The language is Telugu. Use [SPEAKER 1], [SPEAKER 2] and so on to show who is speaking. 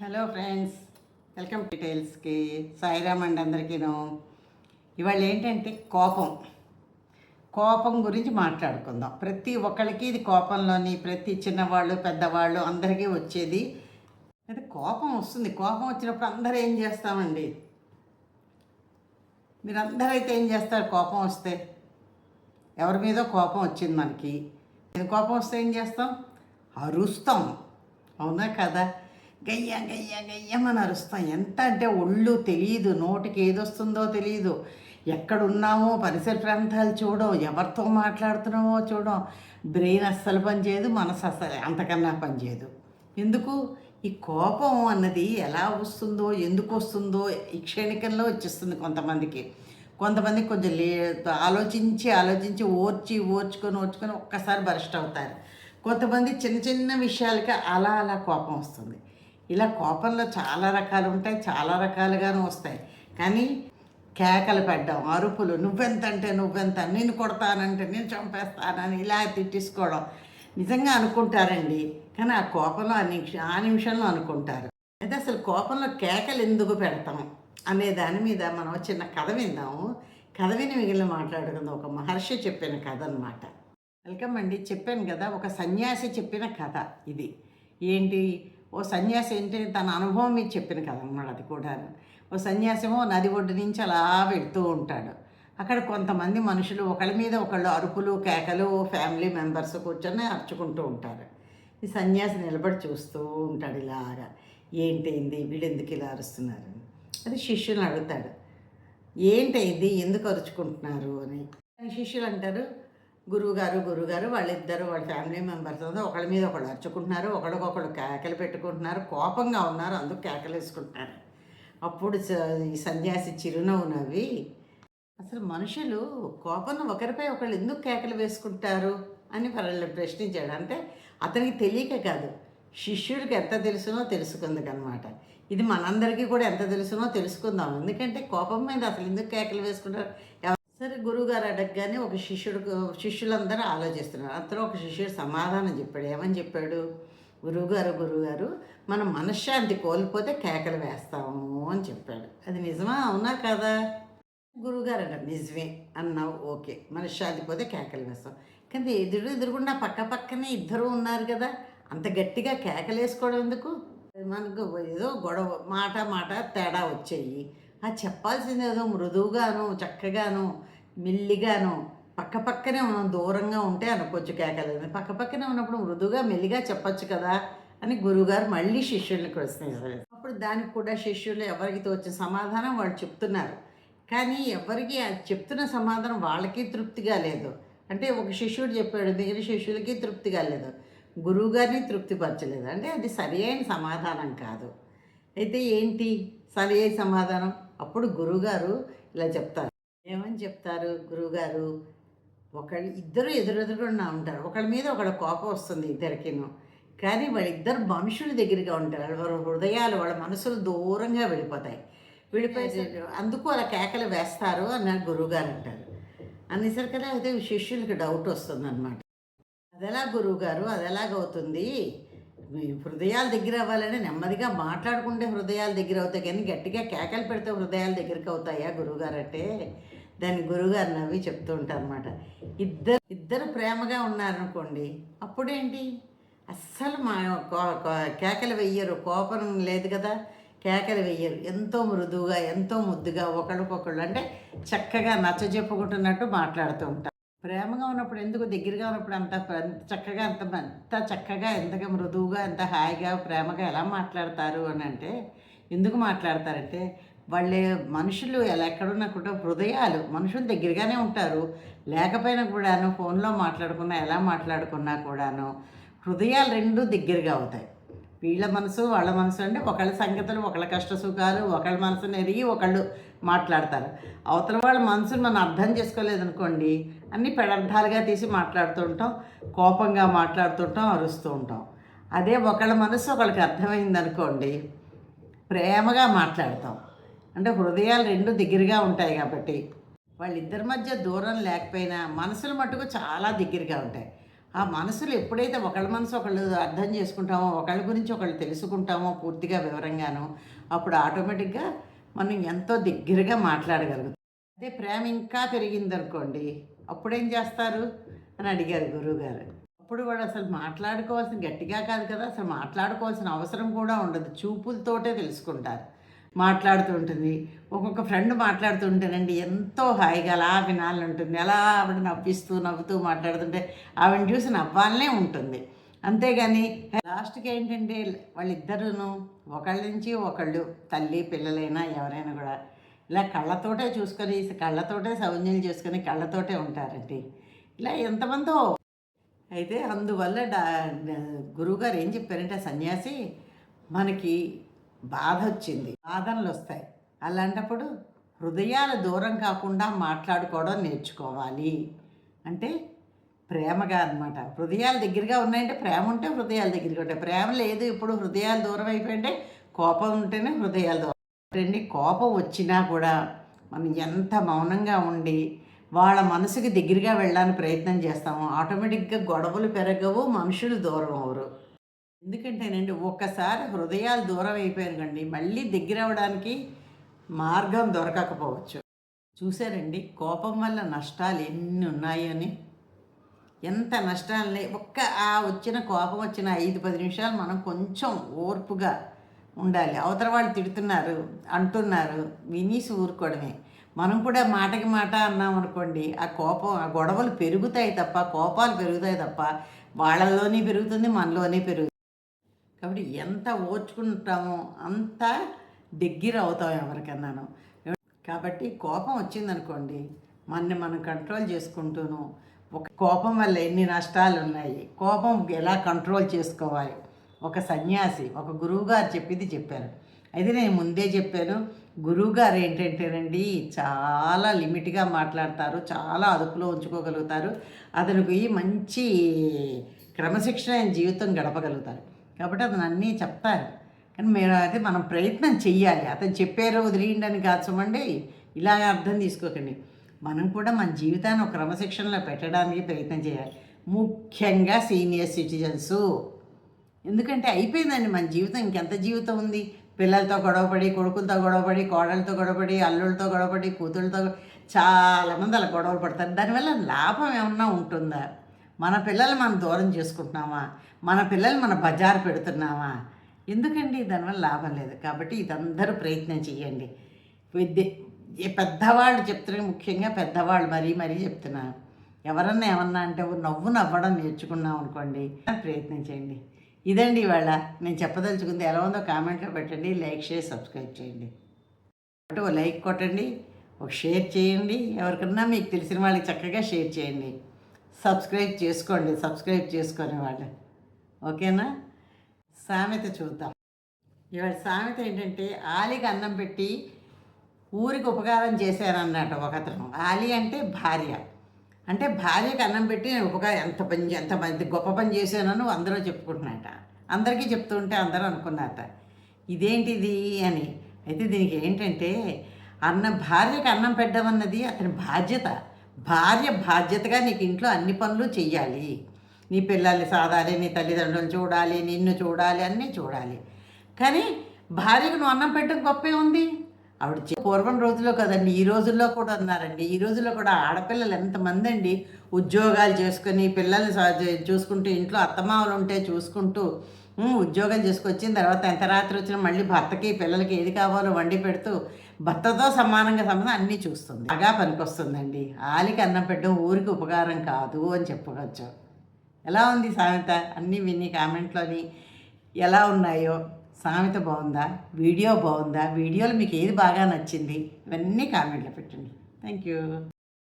[SPEAKER 1] హలో ఫ్రెండ్స్ వెల్కమ్ డీటెయిల్స్కి సాయిరామ్ అండి అందరికీను. ఇవాళ ఏంటంటే కోపం. కోపం గురించి మాట్లాడుకుందాం. ప్రతి ఒక్కరికి ఇది కోపంలోని ప్రతి చిన్నవాళ్ళు పెద్దవాళ్ళు అందరికీ వచ్చేది. అయితే కోపం వస్తుంది. కోపం వచ్చినప్పుడు అందరూ ఏం చేస్తామండి? మీరు అందరూ అయితే ఏం చేస్తారు కోపం వస్తే? ఎవరి మీద కోపం వచ్చింది మనకి. కోపం వస్తే ఏం చేస్తాం? అరుస్తాం. అవునా కదా? గయ్య గయ్య గయ్యమని అరుస్తాం ఎంత అంటే ఒళ్ళు తెలియదు నోటికి ఏదొస్తుందో తెలియదు ఎక్కడున్నామో పరిసర ప్రాంతాలు చూడం ఎవరితో మాట్లాడుతున్నామో చూడం బ్రెయిన్ అస్సలు పనిచేయదు మనసు అస్సలు అంతకన్నా పనిచేయదు ఎందుకు? ఈ కోపం అన్నది ఎలా వస్తుందో ఎందుకు వస్తుందో ఈ క్షణికంలో వచ్చేస్తుంది కొంతమందికి. కొంతమంది కొంచెం లే ఆలోచించి ఆలోచించి ఓర్చి ఓర్చుకొని ఓర్చుకొని ఒక్కసారి బరెస్ట్ అవుతారు. కొంతమంది చిన్న చిన్న విషయాలకి అలా అలా కోపం వస్తుంది. ఇలా కోపంలో చాలా రకాలు ఉంటాయి చాలా రకాలుగాను వస్తాయి. కానీ కేకలు పెట్టడం అరుపులు నువ్వెంత అంటే నువ్వెంత నేను కొడతానంటే నేను చంపేస్తానని ఇలా తిట్టించుకోవడం. నిజంగా అనుకుంటారండి. కానీ ఆ కోపంలో ఆ నిమిషం ఆ నిమిషంలో అనుకుంటారు. అయితే అసలు కోపంలో కేకలు ఎందుకు పెడతాం అనే దాని మీద మనం చిన్న కథ విందాము. కథ విని మిగిలిన మాట్లాడుకుందాం. ఒక మహర్షి చెప్పిన కథ అనమాట వెల్కమ్ అండి. చెప్పాను కదా ఒక సన్యాసి చెప్పిన కథ ఇది. ఏంటి? ఓ సన్యాసి ఏంటి తన అనుభవం మీద చెప్పిన కదా అన్నాడు అది కూడా ఓ సన్యాసేమో నది ఒడ్డు నుంచి అలా వెళ్తూ ఉంటాడు. అక్కడ కొంతమంది మనుషులు ఒకళ్ళ మీద ఒకళ్ళు అరుపులు కేకలు ఫ్యామిలీ మెంబర్స్ కూర్చొని అరుచుకుంటూ ఉంటారు. ఈ సన్యాసి నిలబడి చూస్తూ ఉంటాడు ఇలాగా. ఏంటైంది వీళ్ళు ఎందుకు ఇలా అరుస్తున్నారు? అని అది శిష్యుని అడుగుతాడు. ఏంటైంది ఎందుకు అరుచుకుంటున్నారు అని. శిష్యులు అంటారు గురువుగారు గురువుగారు వాళ్ళిద్దరు వాళ్ళ ఫ్యామిలీ మెంబర్స్ అంతా ఒకళ్ళ మీద ఒకళ్ళు అరుచుకుంటున్నారు ఒకళ్ళకొకళ్ళు కేకలు పెట్టుకుంటున్నారు కోపంగా ఉన్నారు అందుకు కేకలు వేసుకుంటున్నారు. అప్పుడు స- ఈ సన్యాసి చిరునవ్వు నవ్వి అసలు మనుషులు కోపం ఒకరిపై ఒకళ్ళు ఎందుకు కేకలు వేసుకుంటారు? అని వాళ్ళని ప్రశ్నించాడు. అంటే అతనికి తెలియక కాదు శిష్యుడికి ఎంత తెలుసునో తెలుసుకుందనమాట. ఇది మనందరికీ కూడా ఎంత తెలుసునో తెలుసుకుందాం. ఎందుకంటే కోపం మీద అసలు ఎందుకు కేకలు వేసుకుంటారు? సరే గురువుగారు అడగగానే ఒక శిష్యుడు శిష్యులందరూ ఆలోచిస్తున్నారు. అతను ఒక శిష్యుడు సమాధానం చెప్పాడు. ఏమని చెప్పాడు? గురువుగారు గురువుగారు మనం మనశ్శాంతి కోల్పోతే కేకలు వేస్తాము అని చెప్పాడు. అది నిజమా? అవునా కదా? గురువుగారు అంట నిజమే అన్నావు. ఓకే. మనశ్శాంతి పోతే కేకలు వేస్తాం. కానీ ఎదురు ఎదురుగుండా పక్క పక్కనే ఇద్దరు ఉన్నారు కదా. అంత గట్టిగా కేకలు వేసుకోవడం ఎందుకు? మనకు ఏదో గొడవ మాట మాట తేడా వచ్చాయి. చెప్పాల్సింది ఏదో మృదువుగాను చక్కగాను మెల్లిగాను పక్క పక్కనే మనం దూరంగా ఉంటే అనుకోవచ్చు కేకలేదు పక్క పక్కనే ఉన్నప్పుడు మృదువుగా మెల్లిగా చెప్పచ్చు కదా అని గురువుగారు మళ్ళీ శిష్యుల్ని ప్రశ్నించారు అప్పుడు దానికి కూడా శిష్యులు ఎవరికి తోచిన సమాధానం వాళ్ళు చెప్తున్నారు. కానీ ఎవరికి అది చెప్తున్న సమాధానం వాళ్ళకి తృప్తిగా లేదు. అంటే ఒక శిష్యుడు చెప్పాడు దగ్గర శిష్యులకి తృప్తిగా లేదు. గురువుగారిని తృప్తిపరచలేదు. అంటే అది సరి అయిన సమాధానం కాదు. అయితే ఏంటి? సరి అయిన సమాధానం? అప్పుడు గురువుగారు ఇలా చెప్తారు. ఏమని చెప్తారు గురువుగారు? ఒకళ్ళు ఇద్దరు ఎదురెదురుగా ఉంటారు. ఒకళ్ళ మీద ఒకళ్ళ కోపం వస్తుంది ఇద్దరికిను. కానీ వాళ్ళిద్దరు మనుషుల దగ్గరగా ఉంటారు. వాళ్ళ హృదయాలు వాళ్ళ మనసులు దూరంగా వెళ్ళిపోతాయి. వెళ్ళిపోయి అందుకు అలా కేకలు వేస్తారు అన్నారు గురువుగారు అంటారు. అనేసరికల్లా అయితే శిష్యులకి డౌట్ వస్తుంది అనమాట అది ఎలా గురువుగారు? అది ఎలాగవుతుంది? హృదయాల దగ్గర అవ్వాలని నెమ్మదిగా మాట్లాడుకుంటే హృదయాల దగ్గర అవుతాయి కానీ గట్టిగా కేకలు పెడితే హృదయాల దగ్గరికి అవుతాయా గురువుగారు అంటే దాన్ని గురువుగారు నవ్వి చెప్తూ ఉంటారు అనమాట ఇద్దరు ఇద్దరు ప్రేమగా ఉన్నారనుకోండి అప్పుడేంటి? అస్సలు మా కో- కేకలు వెయ్యరు కోపం లేదు కదా? కేకలు వెయ్యరు. ఎంతో మృదువుగా ఎంతో ముద్దుగా ఒకళ్ళకొకళ్ళు అంటే చక్కగా నచ్చ చెప్పుకుంటున్నట్టు మాట్లాడుతూ ఉంటారు. ప్రేమగా ఉన్నప్పుడు ఎందుకు దగ్గరగా ఉన్నప్పుడు అంత చక్కగా అంత అంత చక్కగా ఎంతగా మృదువుగా ఎంత హాయిగా ప్రేమగా ఎలా మాట్లాడతారు అని అంటే ఎందుకు మాట్లాడతారంటే వాళ్ళే మనుషులు ఎలా ఎక్కడున్నా కూడా హృదయాలు మనుషులు దగ్గరగానే ఉంటారు. లేకపోయినా కూడాను ఫోన్లో మాట్లాడుకున్నా ఎలా మాట్లాడుకున్నా కూడాను హృదయాలు రెండు దగ్గరగా అవుతాయి. వీళ్ళ మనసు వాళ్ళ మనసు అంటే ఒకళ్ళ సంగతులు ఒకళ్ళ కష్ట సుఖాలు ఒకళ్ళ మనసుని ఎరిగి ఒకళ్ళు మాట్లాడతారు. అవతల వాళ్ళ మనసుని మనం అర్థం చేసుకోలేదనుకోండి అన్ని పెడర్థాలుగా తీసి మాట్లాడుతూ ఉంటాం కోపంగా మాట్లాడుతుంటాం అరుస్తూ ఉంటాం. అదే ఒకళ్ళ మనసు ఒకళ్ళకి అర్థమైందనుకోండి ప్రేమగా మాట్లాడతాం. అంటే హృదయాలు రెండు దగ్గరగా ఉంటాయి కాబట్టి వాళ్ళిద్దరి మధ్య దూరం లేకపోయినా మనసులు మటుకు చాలా దగ్గరగా ఉంటాయి. ఆ మనసులు ఎప్పుడైతే ఒకళ్ళ మనసు ఒకళ్ళు అర్థం చేసుకుంటామో ఒకళ్ళ గురించి ఒకళ్ళు తెలుసుకుంటామో పూర్తిగా వివరంగాను అప్పుడు ఆటోమేటిక్గా మనం ఎంతో దగ్గరగా మాట్లాడగలుగుతాం. అదే ప్రేమ ఇంకా పెరిగిందనుకోండి అప్పుడేం చేస్తారు? అని అడిగారు గురువుగారు. అప్పుడు కూడా అసలు మాట్లాడుకోవాల్సిన గట్టిగా కాదు కదా అసలు మాట్లాడుకోవాల్సిన అవసరం కూడా ఉండదు చూపులతోటే తెలుసుకుంటారు. మాట్లాడుతుంటుంది ఒక్కొక్క ఫ్రెండ్ మాట్లాడుతుంటేనండి ఎంతో హాయిగా అలా వినాలని ఉంటుంది అలా ఆవిడ నవ్విస్తూ నవ్వుతూ మాట్లాడుతుంటే ఆవిడని చూసి నవ్వాలనే ఉంటుంది. అంతేగాని లాస్ట్కి ఏంటంటే వాళ్ళిద్దరూను ఒకళ్ళ నుంచి ఒకళ్ళు తల్లి పిల్లలైనా ఎవరైనా కూడా ఇలా కళ్ళతోటే చూసుకొని కళ్ళతోటే సౌజన్యం చేసుకొని కళ్ళతోటే ఉంటారండి. ఇలా ఎంతమందో అయితే అందువల్ల డా గురువుగారు ఏం చెప్పారంటే సన్యాసి మనకి బాధ వచ్చింది బాధనలు వస్తాయి అలాంటప్పుడు హృదయాల దూరం కాకుండా మాట్లాడుకోవడం నేర్చుకోవాలి. అంటే ప్రేమగా అనమాట హృదయాలు దగ్గరగా ఉన్నాయంటే ప్రేమ ఉంటే హృదయాల దగ్గరగా ఉంటాయి. ప్రేమ లేదు ఇప్పుడు హృదయాలు దూరం అయిపోయింటే కోపం ఉంటేనే హృదయాలు దూరం రండి కోపం వచ్చినా కూడా మనం ఎంత మౌనంగా ఉండి వాళ్ళ మనసుకి దగ్గరగా వెళ్ళడానికి ప్రయత్నం చేస్తాము ఆటోమేటిక్గా గొడవలు పెరగవు మనుషులు దూరం అవరు ఎందుకంటేనండి ఒక్కసారి హృదయాలు దూరం అయిపోయారుగండి మళ్ళీ దగ్గర అవడానికి మార్గం దొరకకపోవచ్చు. చూశారండి కోపం వల్ల నష్టాలు ఎన్ని ఉన్నాయని? ఎంత నష్టాలని ఒక్క ఆ వచ్చిన కోపం వచ్చిన ఐదు పది నిమిషాలు మనం కొంచెం ఓర్పుగా ఉండాలి. అవతల వాళ్ళు తిడుతున్నారు అంటున్నారు వినీసి ఊరుకోవడమే. మనం కూడా మాటకి మాట అన్నాం అనుకోండి ఆ కోపం ఆ గొడవలు పెరుగుతాయి తప్ప కోపాలు పెరుగుతాయి తప్ప వాళ్ళలోనే పెరుగుతుంది మనలోనే పెరుగుతుంది కాబట్టి ఎంత ఓర్చుకుంటామో అంత దగ్గర అవుతాం ఎవరికన్నాను. కాబట్టి కోపం వచ్చిందనుకోండి మనని మనం కంట్రోల్ చేసుకుంటూను ఒక కోపం వల్ల ఎన్ని నష్టాలు ఉన్నాయి కోపం ఎలా కంట్రోల్ చేసుకోవాలి? ఒక సన్యాసి ఒక గురువుగారు చెప్పింది చెప్పారు. అయితే నేను ముందే చెప్పాను గురువుగారు ఏంటంటేనండి చాలా లిమిట్గా మాట్లాడతారు చాలా అదుపులో ఉంచుకోగలుగుతారు అతనికి మంచి క్రమశిక్షణ జీవితం గడపగలుగుతారు. కాబట్టి అతను అన్నీ చెప్తారు కానీ మీరు అయితే మనం ప్రయత్నం చెయ్యాలి. అతను చెప్పారో వదిలేయండి అని కాదు చూడండి ఇలాగ అర్థం తీసుకోకండి. మనం కూడా మన జీవితాన్ని ఒక క్రమశిక్షణలో పెట్టడానికి ప్రయత్నం చేయాలి. ముఖ్యంగా సీనియర్ సిటిజన్స్. ఎందుకంటే అయిపోయిందండి మన జీవితం. ఇంకెంత జీవితం ఉంది? పిల్లలతో గొడవపడి కొడుకులతో గొడవపడి కోడలతో గొడవపడి అల్లులతో గొడవపడి కూతుళ్ళతో చాలామంది అలా గొడవలు పడతారు. దానివల్ల లాభం ఏమన్నా ఉంటుందా? మన పిల్లలు మనం దూరం చేసుకుంటున్నామా? మన పిల్లలు మన బజారు పెడుతున్నామా? ఎందుకండి? దానివల్ల లాభం లేదు. కాబట్టి ఇదందరూ ప్రయత్నం చేయండి. విద్య పెద్దవాళ్ళు చెప్తున్నారు ముఖ్యంగా పెద్దవాళ్ళు మరీ మరీ చెప్తున్నారు. ఎవరన్నా ఏమన్నా అంటే నవ్వు నవ్వడం నేర్చుకున్నాం అనుకోండి ప్రయత్నం చేయండి. ఇదండి ఇవాళ. నేను చెప్పదలుచుకుంది ఎలా ఉందో కామెంట్లో పెట్టండి. లైక్ చేసి సబ్స్క్రైబ్ చేయండి. అంటే ఓ లైక్ కొట్టండి. ఒక షేర్ చేయండి. ఎవరికన్నా మీకు తెలిసిన వాళ్ళకి చక్కగా షేర్ చేయండి. సబ్స్క్రైబ్ చేసుకోండి సబ్స్క్రైబ్ చేసుకొని వాళ్ళు. ఓకేనా? సామెత చూద్దాం. ఇవాళ సామెత ఏంటంటే ఆలికి అన్నం పెట్టి ఊరికి ఉపకారం చేశానన్నట ఒకతను. ఆలి అంటే భార్య. అంటే భార్యకి అన్నం పెట్టి నేను ఉపకారం ఎంత పని ఎంత మంది గొప్ప పని చేశానని అందరూ చెప్పుకుంటున్నట అందరికీ చెప్తుంటే అందరూ అనుకున్నారట. ఇదేంటిది అని. అయితే దీనికి ఏంటంటే అన్న భార్యకి అన్నం పెట్టమన్నది అతని బాధ్యత. భార్య బాధ్యతగా నీకు ఇంట్లో అన్ని పనులు చెయ్యాలి. నీ పిల్లల్ని సాధాలి నీ తల్లిదండ్రులను చూడాలి నిన్ను చూడాలి అన్నీ చూడాలి. కానీ భార్యకు నువ్వు అన్నం పెట్టడం గొప్పే ఉంది. ఆవిడ పూర్వం రోజుల్లో కదండి ఈ రోజుల్లో కూడా ఉన్నారండి ఈ రోజుల్లో కూడా ఆడపిల్లలు ఎంతమంది అండి ఉద్యోగాలు చేసుకొని పిల్లల్ని చూసుకుంటూ ఇంట్లో అత్తమామలు ఉంటే చూసుకుంటూ ఉద్యోగాలు చేసుకొచ్చిన తర్వాత ఎంత రాత్రి వచ్చినా మళ్ళీ భర్తకి పిల్లలకి ఏది కావాలో వండి పెడుతూ భర్తతో సమానంగా సంబంధం అన్నీ చూస్తుంది. బాగా పనికొస్తుందండి. ఆలికి అన్నం పెట్టడం ఊరికి ఉపకారం కాదు అని చెప్పవచ్చు. ఎలా ఉంది సామెత? అన్నీ విని కామెంట్లోని ఎలా ఉన్నాయో. సామెత బాగుందా? వీడియో బాగుందా? వీడియోలో మీకు ఏది బాగా నచ్చింది? ఇవన్నీ కామెంట్లో పెట్టండి. Thank you.